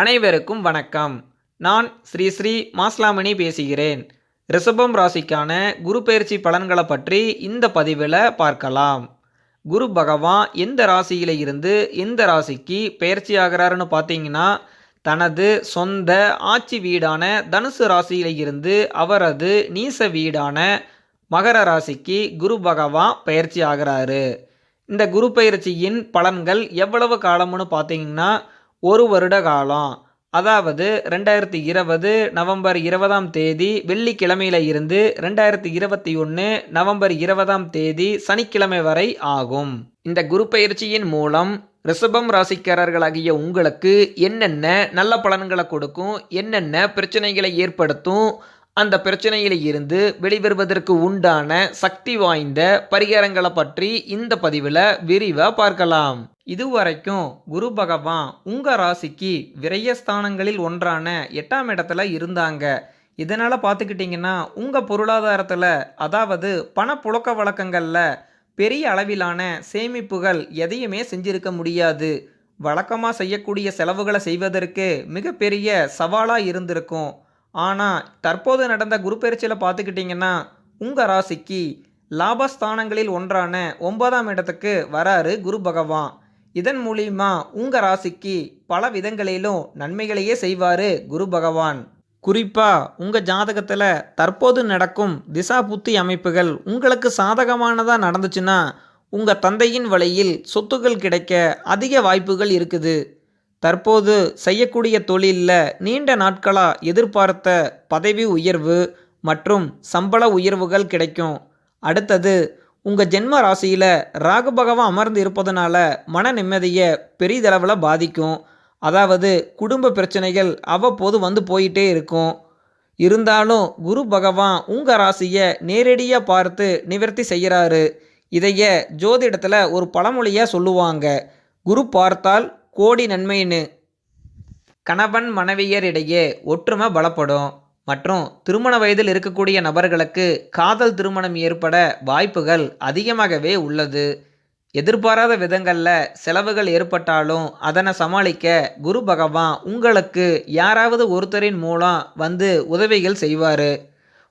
அனைவருக்கும் வணக்கம். நான் ஸ்ரீ ஸ்ரீ மாஸ்லாமணி பேசுகிறேன். ரிஷபம் ராசிக்கான குரு பயிற்சி பலன்களை பற்றி இந்த பதிவில் பார்க்கலாம். குரு பகவான் எந்த ராசியில் இருந்து எந்த ராசிக்கு பயிற்சி ஆகிறாருன்னு பார்த்தீங்கன்னா தனது சொந்த ஆட்சி வீடான தனுசு ராசியில் இருந்து அவரது நீச வீடான மகர ராசிக்கு குரு பகவான் பயிற்சி ஆகிறாரு. இந்த குரு பயிற்சியின் பலன்கள் எவ்வளவு காலம்னு பார்த்தீங்கன்னா ஒரு வருட காலம் அதாவது ரெண்டாயிரத்தி இருபது நவம்பர் இருபதாம் தேதி வெள்ளிக்கிழமையில இருந்து ரெண்டாயிரத்தி இருபத்தி ஒன்று நவம்பர் இருபதாம் தேதி சனிக்கிழமை வரை ஆகும். இந்த குரு பயிற்சியின் மூலம் ரிஷபம் ராசிக்காரர்களாகிய உங்களுக்கு என்னென்ன நல்ல பலன்களை கொடுக்கும் என்னென்ன பிரச்சனைகளை ஏற்படுத்தும் அந்த பிரச்சனையில் இருந்து வெளிவருவதற்கு உண்டான சக்தி வாய்ந்த பரிகாரங்களை பற்றி இந்த பதிவில் விரிவாக பார்க்கலாம். இதுவரைக்கும் குரு பகவான் உங்கள் ராசிக்கு விரயஸ்தானங்களில் ஒன்றான எட்டாம் இடத்துல இருந்தாங்க. இதனால் பார்த்துக்கிட்டிங்கன்னா உங்கள் பொருளாதாரத்தில் அதாவது பணப்புழக்க வழக்கங்களில் பெரிய அளவிலான சேமிப்புகள் எதையுமே செஞ்சிருக்க முடியாது. வழக்கமாக செய்யக்கூடிய செலவுகளை செய்வதற்கு மிகப்பெரிய சவாலாக இருந்திருக்கும். ஆனால் தற்போது நடந்த குரு பயிற்சியில் பார்த்துக்கிட்டிங்கன்னா உங்கள் ராசிக்கு லாபஸ்தானங்களில் ஒன்றான ஒன்பதாம் இடத்துக்கு வராரு குரு பகவான். இதன் மூலியமா உங்கள் ராசிக்கு பல விதங்களிலும் நன்மைகளையே செய்வார் குரு பகவான். குறிப்பாக உங்கள் ஜாதகத்தில் தற்போது நடக்கும் திசா புத்தி அமைப்புகள் உங்களுக்கு சாதகமானதாக நடந்துச்சுன்னா உங்கள் தந்தையின் வழியில் சொத்துக்கள் கிடைக்க அதிக வாய்ப்புகள் இருக்குது. தற்போது செய்யக்கூடிய தொழிலில் நீண்ட நாட்களாக எதிர்பார்த்த பதவி உயர்வு மற்றும் சம்பள உயர்வுகள் கிடைக்கும். அடுத்தது உங்கள் ஜென்ம ராசியில் ராகு பகவான் அமர்ந்து இருப்பதனால மன நிம்மதியை பெரிதளவில் பாதிக்கும். அதாவது குடும்ப பிரச்சனைகள் அவ்வப்போது வந்து போயிட்டே இருக்கும். இருந்தாலும் குரு பகவான் உங்கள் ராசியை நேரடியாக பார்த்து நிவர்த்தி செய்கிறாரு இதைய ஜோதிடத்தில் ஒரு பழமொழியாக சொல்லுவாங்க. குரு பார்த்தால் கோடி நன்மைன்னு. கணவன் மனைவியரிடையே ஒற்றுமை பலப்படும். மற்றும் திருமண வயதில் இருக்கக்கூடிய நபர்களுக்கு காதல் திருமணம் ஏற்பட வாய்ப்புகள் அதிகமாகவே உள்ளது. எதிர்பாராத விதங்களில் செலவுகள் ஏற்பட்டாலும் அதனை சமாளிக்க குரு பகவான் உங்களுக்கு யாராவது ஒருத்தரின் மூலம் வந்து உதவிகள் செய்வார்.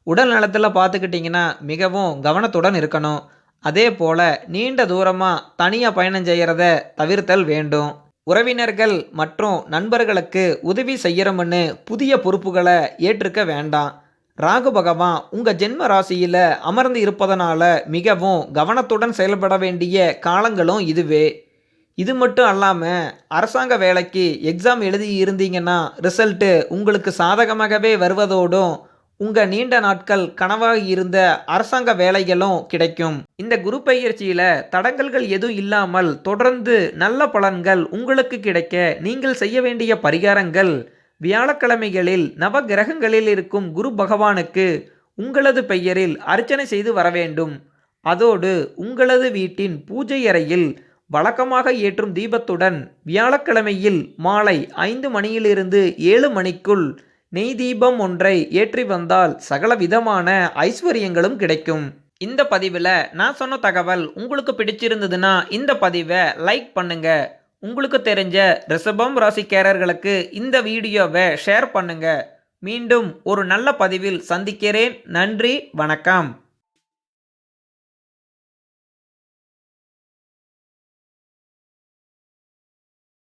உடல் நலத்தில் பார்த்துக்கிட்டிங்கன்னா மிகவும் கவனத்துடன் இருக்கணும். அதே போல் நீண்ட தூரமாக தனியாக பயணம் செய்கிறத தவிர்த்தல் வேண்டும். உறவினர்கள் மற்றும் நண்பர்களுக்கு உதவி செய்யறோம்னு புதிய பொறுப்புகளை ஏற்றுக்க வேண்டாம். ராகு பகவான் உங்கள் ஜென்ம ராசியில் அமர்ந்து இருப்பதனால மிகவும் கவனத்துடன் செயல்பட வேண்டிய காலங்களும் இதுவே. இது மட்டும் அல்லாமல் அரசாங்க வேலைக்கு எக்ஸாம் எழுதி இருந்தீங்கன்னா ரிசல்ட்டு உங்களுக்கு சாதகமாகவே வருவதோடும் உங்கள் நீண்ட நாட்கள் கனவாக இருந்த அரசாங்க வேலைகளும் கிடைக்கும். இந்த குரு பயிற்சியில் தடங்கல்கள் எதுவும் இல்லாமல் தொடர்ந்து நல்ல பலன்கள் உங்களுக்கு கிடைக்க நீங்கள் செய்ய வேண்டிய பரிகாரங்கள் வியாழக்கிழமைகளில் நவ கிரகங்களில் இருக்கும் குரு பகவானுக்கு உங்களது பெயரில் அர்ச்சனை செய்து வர வேண்டும். அதோடு உங்களது வீட்டின் பூஜை அறையில் வழக்கமாக ஏற்றும் தீபத்துடன் வியாழக்கிழமையில் மாலை ஐந்து மணியிலிருந்து ஏழு மணிக்குள் நெய் தீபம் ஒன்றை ஏற்றி வந்தால் சகல விதமான ஐஸ்வர்யங்களும் கிடைக்கும். இந்த பதிவில் நான் சொன்ன தகவல் உங்களுக்கு பிடிச்சிருந்ததுன்னா இந்த பதிவை லைக் பண்ணுங்க. உங்களுக்கு தெரிஞ்ச ரிஷபம் ராசிக்காரர்களுக்கு இந்த வீடியோவை ஷேர் பண்ணுங்க. மீண்டும் ஒரு நல்ல பதிவில் சந்திக்கிறேன். நன்றி வணக்கம்.